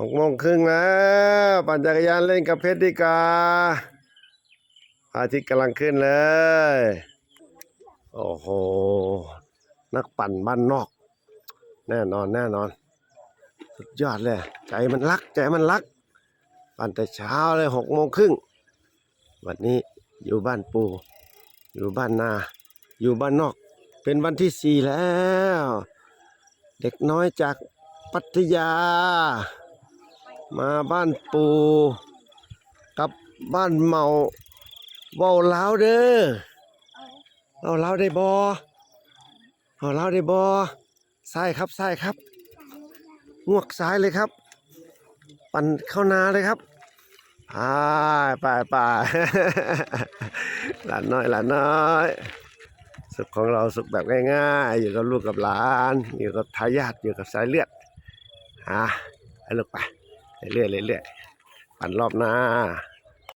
หกโมงครึ่งแล้วปั่นจักรยานเล่นกับเพชรดีกาอาทิตย์กำลังขึ้นเลย โอ้โห นักปั่นบ้านนอก แน่นอนแน่นอน สุดยอดเลย ใจมันรัก ใจมันรัก ปั่นแต่เช้าเลยหกโมงครึ่ง วันนี้อยู่บ้านปู อยู่บ้านนา อยู่บ้านนอก เป็นวันที่สี่แล้ว เด็กน้อยจากพัทยา มาบ้านปูกับบ้านเมาเว้าลาเด้อเว้าลาได้บอเว้าลาได้บอซ้ายครับซ้ายครับงวกซ้ายเลยครับ ปั่นเข้านาเลยครับไปไปไปหลานน้อยหลานน้อยสุขของเราสุขแบบง่ายๆอยู่กับลูกกับหลาน อยู่กับทายาทอยู่กับสายเลือดอะให้ลูกไป เรื่อยๆเรื่อยๆปั่นรอบหน้า